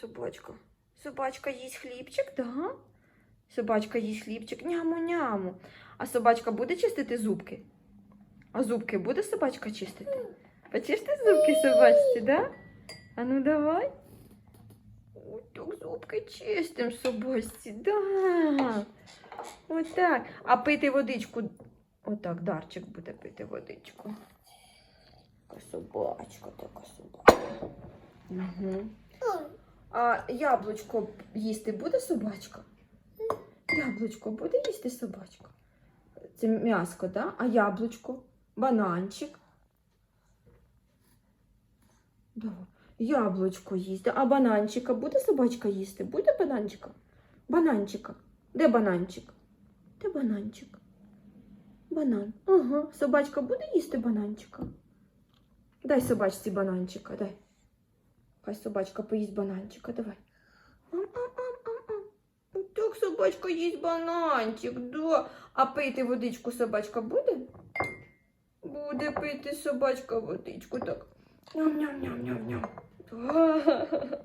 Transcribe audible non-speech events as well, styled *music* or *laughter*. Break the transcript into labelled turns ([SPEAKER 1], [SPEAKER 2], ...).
[SPEAKER 1] Собачка. Собачка їсть хлібчик, да? Собачка їсть хлібчик, няму-няму. А собачка буде чистити зубки? А зубки буде собачка чистити? Почисти зубки собачці, да? А ну давай. Ой, так зубки чистим собачці, да. Отак. А пити водичку. Отак, Дарчик буде пити водичку. Така собачка, така собачка. Угу. А яблучко їсти буде собачка? Яблучко буде їсти собачка? Це м'яско, да? А яблучко? Бананчик? Да. Яблучко їсти. А бананчика буде собачка їсти? Буде бананчика? Бананчика. Де бананчик? Де бананчик? Банан. Ага. Собачка буде їсти бананчика? Дай собачці бананчика, дай. Хай собачка поїсть бананчика, давай. Так собачка їсть бананчик, да. А пити водичку собачка буде? Буде пити собачка водичку, так. Ням-ням-ням-ням-ням. *laughs*